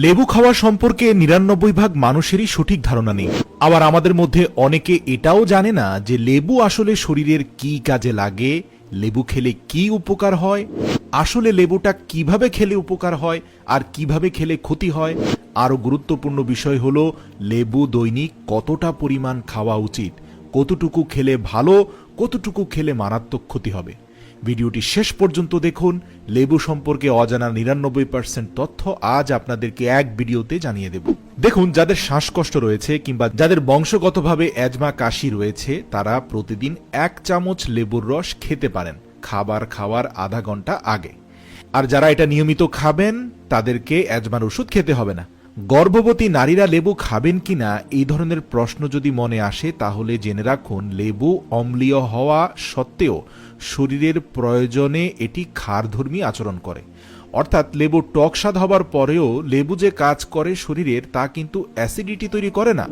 লেবু খাওয়া সম্পর্কে নিরানব্বই ভাগ মানুষেরই সঠিক ধারণা নেই। আবার আমাদের মধ্যে অনেকে এটাও জানে না যে লেবু আসলে শরীরের কি কাজে লাগে, লেবু খেলে কি উপকার হয়, আসলে লেবুটা কীভাবে খেলে উপকার হয় আর কীভাবে খেলে ক্ষতি হয়। আরও গুরুত্বপূর্ণ বিষয় হলো, লেবু দৈনিক কতটা পরিমাণ খাওয়া উচিত, কতটুকু খেলে ভালো, কতটুকু খেলে মারাত্মক ক্ষতি হবে। ভিডিওটি শেষ পর্যন্ত দেখুন। লেবু সম্পর্কে অজানা নিরানব্বই পার্সেন্ট তথ্য আজ আপনাদেরকে এক ভিডিওতে জানিয়ে দেব। দেখুন, যাদের শ্বাসকষ্ট রয়েছে কিংবা যাদের বংশগতভাবে অ্যাজমা কাশি রয়েছে, তারা প্রতিদিন এক চামচ লেবুর রস খেতে পারেন, খাবার খাওয়ার আধা ঘণ্টা আগে। আর যারা এটা নিয়মিত খাবেন, তাদেরকে অ্যাজমার ওষুধ খেতে হবে না। গর্ভবতী নারীরা লেবু খাবেন কিনা এই ধরনের প্রশ্ন যদি মনে আসে, তাহলে জেনে রাখুন, লেবু অম্লীয় হওয়া সত্ত্বেও শরীরের প্রয়োজনে এটি ক্ষারধর্মী আচরণ করে। অর্থাৎ লেবু টক স্বাদ হবার পরেও লেবু যে কাজ করে শরীরের, তা কিন্তু অ্যাসিডিটি তৈরি করে না।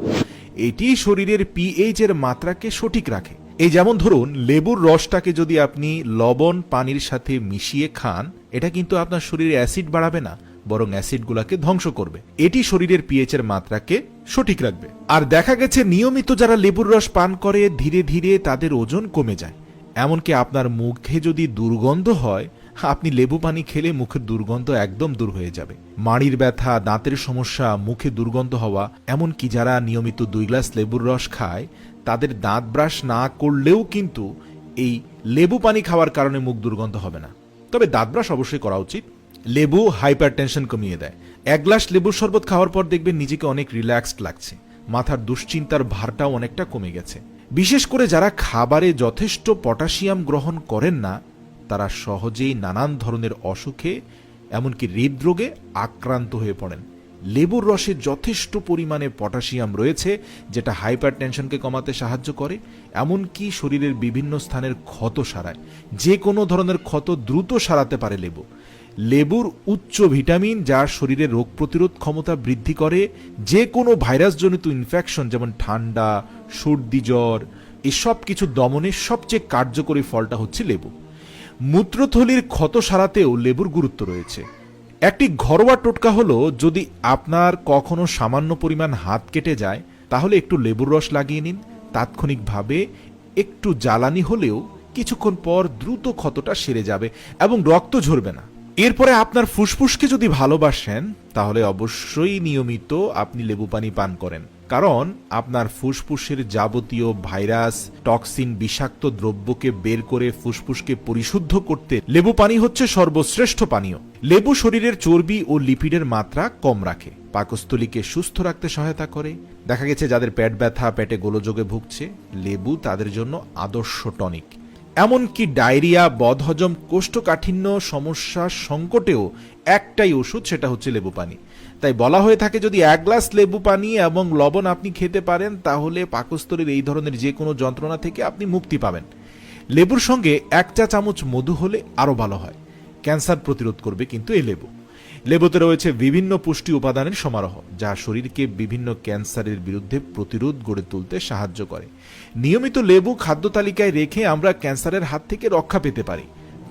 এটি শরীরের পিএইচ এর মাত্রাকে সঠিক রাখে। এই যেমন ধরুন, লেবুর রসটাকে যদি আপনি লবণ, পানির সাথে মিশিয়ে খান, এটা কিন্তু আপনার শরীরে অ্যাসিড বাড়াবে না। বরং অ্যাসিডগুলোকে ধ্বংস করবে। এটি শরীরের পিএইচ এর মাত্রাকে সঠিক রাখবে। আর দেখা গেছে নিয়মিত যারা লেবুর রস পান করে, ধীরে ধীরে তাদের ওজন কমে যায়। এমনকি আপনার মুখে যদি দুর্গন্ধ হয়, আপনি লেবু পানি খেলে মুখের দুর্গন্ধ একদম দূর হয়ে যাবে। মাড়ির ব্যথা, দাঁতের সমস্যা, মুখে দুর্গন্ধ হওয়া, এমনকি যারা নিয়মিত দুই গ্লাস লেবুর রস খায়, তাদের দাঁত ব্রাশ না করলেও কিন্তু এই লেবু পানি খাওয়ার কারণে মুখ দুর্গন্ধ হবে না। তবে দাঁত ব্রাশ অবশ্যই করা উচিত। লেবু হাইপার টেনশন কমিয়ে দেয়। এক গ্লাস লেবুর শরবত খাওয়ার পর দেখবেন নিজেকে অনেক রিল্যাক্সড লাগছে। মাথার দুশ্চিন্তার ভারটাও অনেকটা কমে গেছে। বিশেষ করে যারা খাবারে যথেষ্ট পটাশিয়াম গ্রহণ করেন না, তারা সহজেই নানান ধরনের অসুখে, এমনকি হৃদরোগে আক্রান্ত হয়ে পড়েন। লেবুর রসে যথেষ্ট পরিমাণে পটাশিয়াম রয়েছে, যেটা হাইপার টেনশনকে কমাতে সাহায্য করে, এমনকি শরীরের বিভিন্ন স্থানের ক্ষত সারায়। যে কোনো ধরনের ক্ষত দ্রুত সারাতে পারে লেবু। লেবুর উচ্চ ভিটামিন যা শরীরে রোগ প্রতিরোধ ক্ষমতা বৃদ্ধি করে, যে কোনো ভাইরাসজনিত ইনফেকশন যেমন ঠান্ডা, সর্দি, জ্বর, এসব কিছু দমনের সবচেয়ে কার্যকরী ফলটা হচ্ছে লেবু। মূত্রথলির ক্ষত সারাতেও লেবুর গুরুত্ব রয়েছে। একটি ঘরোয়া টোটকা হলো, যদি আপনার কখনো সামান্য পরিমাণ হাত কেটে যায়, তাহলে একটু লেবুর রস লাগিয়ে নিন। তাৎক্ষণিকভাবে একটু জ্বালানি হলেও কিছুক্ষণ পর দ্রুত ক্ষতটা সেরে যাবে এবং রক্ত ঝরবে না। এরপরে আপনার ফুসফুসকে যদি ভালোবাসেন, তাহলে অবশ্যই নিয়মিত আপনি লেবু পানি পান করেন। কারণ আপনার ফুসফুসের যাবতীয় ভাইরাস, টক্সিন বিষাক্ত দ্রব্যকে বের করে ফুসফুসকে পরিশুদ্ধ করতে লেবু পানি হচ্ছে সর্বশ্রেষ্ঠ পানীয়। লেবু শরীরের চর্বি ও লিপিডের মাত্রা কম রাখে। পাকস্থলীকে সুস্থ রাখতে সহায়তা করে। দেখা গেছে যাদের পেট ব্যথা, পেটে গোলযোগে ভুগছে, লেবু তাদের জন্য আদর্শ টনিক। এমনকি ডায়রিয়া, বদহজম, কোষ্ঠকাঠিন্য সমস্যা সংকটেও একটাই ওষুধ, সেটা হচ্ছে লেবু পানি তাই বলা হয়ে থাকে, যদি এক গ্লাস লেবু পানি এবং লবণ আপনি খেতে পারেন, তাহলে পাকস্থলীর এই ধরনের যে কোনো যন্ত্রণা থেকে আপনি মুক্তি পাবেন। লেবুর সঙ্গে এক চা চামচ মধু হলে আরও ভালো হয়। ক্যান্সার প্রতিরোধ করবে কিন্তু এই লেবু। লেবুতে রয়েছে বিভিন্ন পুষ্টি উপাদানের সমারোহ, যা শরীরকে বিভিন্ন ক্যান্সারের বিরুদ্ধে প্রতিরোধ গড়ে তুলতে সাহায্য করে। নিয়মিত লেবু খাদ্য তালিকায় রেখে আমরা ক্যান্সারের হাত থেকে রক্ষা পেতে পারি।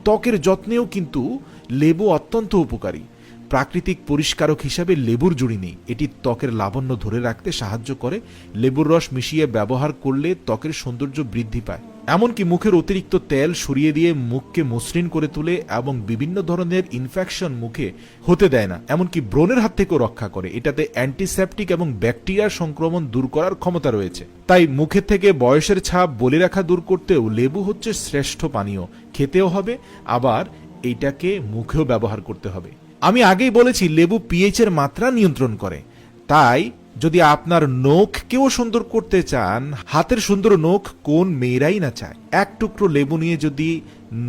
ত্বকের যত্নেও কিন্তু লেবু অত্যন্ত উপকারী। প্রাকৃতিক পরিষ্কারক হিসাবে লেবুর জুড়ি নেই। এটি ত্বকের লাবণ্য ধরে রাখতে সাহায্য করে। লেবুর রস মিশিয়ে ব্যবহার করলে ত্বকের সৌন্দর্য বৃদ্ধি পায়। এমনকি মুখের অতিরিক্ত তেল সরিয়ে দিয়ে মুখকে মসৃণ করে তোলে এবং বিভিন্ন ধরনের ইনফেকশন মুখে হতে দেয় না। এমনকি ব্রণের হাত থেকেও রক্ষা করে। এটাতে অ্যান্টিসেপটিক এবং ব্যাকটেরিয়ার সংক্রমণ দূর করার ক্ষমতা রয়েছে। তাই মুখের থেকে বয়সের ছাপ বলে রাখা দূর করতেও লেবু হচ্ছে শ্রেষ্ঠ পানীয়। খেতেও হবে, আবার এইটাকে মুখেও ব্যবহার করতে হবে। আমি আগেই বলেছি, লেবু পিএইচ এর মাত্রা নিয়ন্ত্রণ করে। তাই যদি আপনার নখকেও সুন্দর করতে চান, হাতের সুন্দর নখ কোন মেয়েরাই না চায়? এক টুকরো লেবু নিয়ে যদি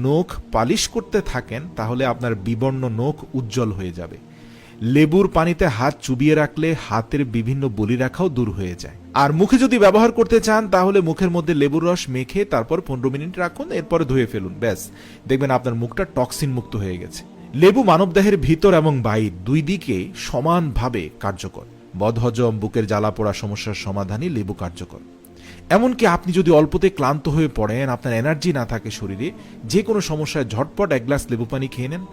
নখ পালিশ করতে থাকেন, তাহলে আপনার বিবর্ণ নখ উজ্জ্বল হয়ে যাবে। লেবুর পানিতে হাত চুবিয়ে রাখলে হাতের বিভিন্ন বলি রাখাও দূর হয়ে যায়। আর মুখে যদি ব্যবহার করতে চান, তাহলে মুখের মধ্যে লেবুর রস মেখে তারপর পনেরো মিনিট রাখুন, এরপরে ধুয়ে ফেলুন, ব্যাস। দেখবেন আপনার মুখটা টক্সিন মুক্ত হয়ে গেছে। লেবু মানবদেহের ভিতর এবং বাইর দুই দিকে সমানভাবে কার্যকর। বদহজম, বুকের জ্বালা পোড়া সমস্যার সমাধানই লেবু কার্যকর। এমনকি আপনি যদি অল্পতে ক্লান্ত হয়ে পড়েন, আপনার এনার্জি না থাকে শরীরে, যে কোনো সমস্যায় ঝটপট এক গ্লাস লেবু পানি খেয়ে নেন।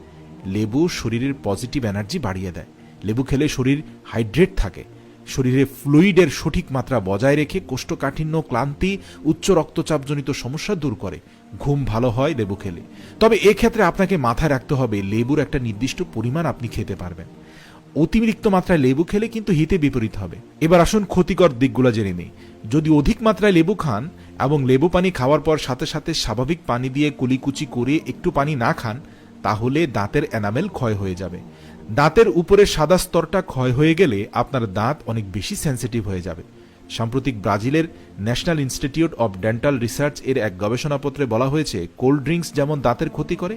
লেবু শরীরের পজিটিভ এনার্জি বাড়িয়ে দেয়। লেবু খেলে শরীর হাইড্রেট থাকে। শরীরে ফ্লুইডের সঠিক মাত্রা বজায় রেখে কোষ্ঠকাঠিন্য, ক্লান্তি, উচ্চ রক্তচাপজনিত সমস্যা দূর করে। ঘুম ভালো হয় লেবু খেলে। তবে এক্ষেত্রে আপনাকে মাথায় রাখতে হবে, লেবুর একটা নির্দিষ্ট পরিমাণ আপনি খেতে পারবেন। অতিরিক্ত মাত্রায় লেবু খেলে কিন্তু হিতে বিপরীত হবে। এবার আসুন ক্ষতিকর দিকগুলো জেনে নেই। যদি অধিক মাত্রায় লেবু খান এবং লেবু পানি খাওয়ার পর সাথে সাথে স্বাভাবিক পানি দিয়ে কুলিকুচি করে একটু পানি না খান, তাহলে দাঁতের এনামেল ক্ষয় হয়ে যাবে। দাঁতের উপরে সাদা স্তরটা ক্ষয় হয়ে গেলে আপনার দাঁত অনেক বেশি সেন্সিটিভ হয়ে যাবে। সাম্প্রতিক ব্রাজিলের national institute of dental research এর এক গবেষণাপত্রে বলা হয়েছে, কোল্ড ড্রিঙ্কস যেমন দাঁতের ক্ষতি করে,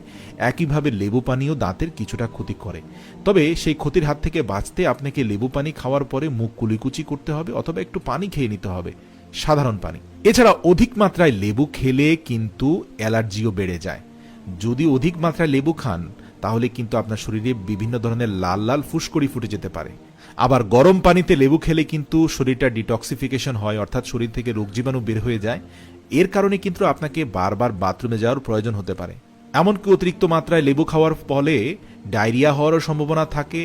একইভাবে লেবু পানিও দাঁতের কিছুটা ক্ষতি করে। তবে সেই ক্ষতির হাত থেকে বাঁচতে আপনাকে লেবু পানি খাওয়ার পরে মুখ কুলিকুচি করতে হবে অথবা একটু পানি খেয়ে নিতে হবে, সাধারণ পানি। এছাড়া অধিক মাত্রায় লেবু খেলে কিন্তু অ্যালার্জিও বেড়ে যায়। যদি অধিক মাত্রায় লেবু খান, তাহলে কিন্তু আপনার শরীরে বিভিন্ন ধরনের লাল লাল ফুসকড়ি ফুটে যেতে পারে। আবার গরম পানিতে লেবু খেলে কিন্তু শরীরটা ডিটক্সিফিকেশন হয়, অর্থাৎ শরীর থেকে রোগ জীবাণু বের হয়ে যায়। এর কারণে কিন্তু আপনাকে বারবার বাথরুমে যাওয়ার প্রয়োজন হতে পারে। এমনকি অতিরিক্ত মাত্রায় লেবু খাওয়ার ফলে ডায়রিয়া হওয়ারও সম্ভাবনা থাকে,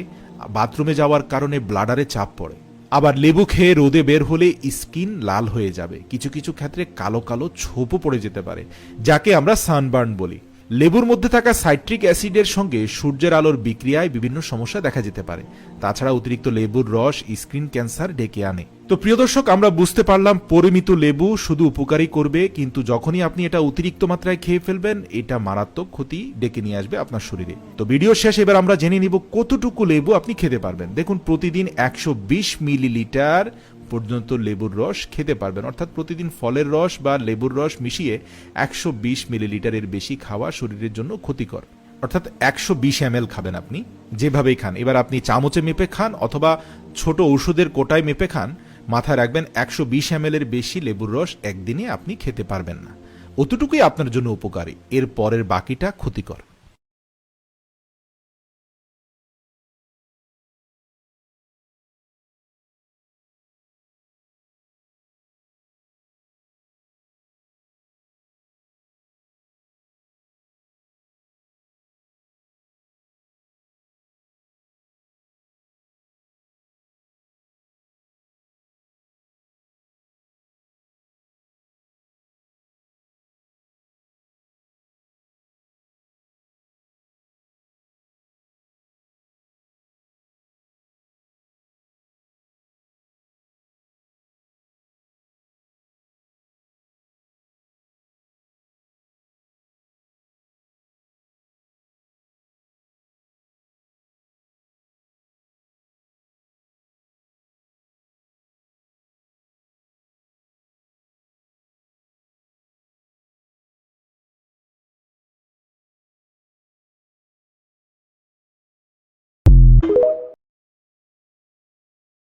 বাথরুমে যাওয়ার কারণে ব্লাডারে চাপ পড়ে। আবার লেবু খেয়ে রোদে বের হলে স্কিন লাল হয়ে যাবে। কিছু কিছু ক্ষেত্রে কালো কালো ছোপও পড়ে যেতে পারে, যাকে আমরা সানবার্ন বলি। লেবুর মধ্যে থাকা সাইট্রিক অ্যাসিডের সঙ্গে সূর্যের আলোর বিক্রিয়ায় বিভিন্ন সমস্যা দেখা যেতে পারে। তাছাড়া অতিরিক্ত লেবুর রস স্ক্রিন ক্যান্সার ডেকে আনে। তো প্রিয় দর্শক, আমরা বুঝতে পারলাম পরিমিত লেবু শুধু উপকারী করবে, কিন্তু যখনই আপনি এটা অতিরিক্ত মাত্রায় খেয়ে ফেলবেন, এটা মারাত্মক ক্ষতি ডেকে নিয়ে আসবে আপনার শরীরে। তো ভিডিও শেষ, এবার আমরা জেনে নিব কতটুকু লেবু আপনি খেতে পারবেন। দেখুন, প্রতিদিন একশো বিশ মিলিলিটার পর্যন্ত লেবুর রস খেতে পারবেন। অর্থাৎ প্রতিদিন ফলের রস বা লেবুর রস মিশিয়ে একশো বিশ মিলিলিটারের বেশি খাওয়া শরীরের জন্য ক্ষতিকর। অর্থাৎ একশো বিশ এম খাবেন আপনি, যেভাবেই খান। এবার আপনি চামচে মেপে খান অথবা ছোট ঔষধের কোটায় মেপে খান, মাথায় রাখবেন একশো বিশ এম এর বেশি লেবুর রস একদিনে আপনি খেতে পারবেন না। অতটুকুই আপনার জন্য উপকারী। এর পরের বাকিটা ক্ষতিকর।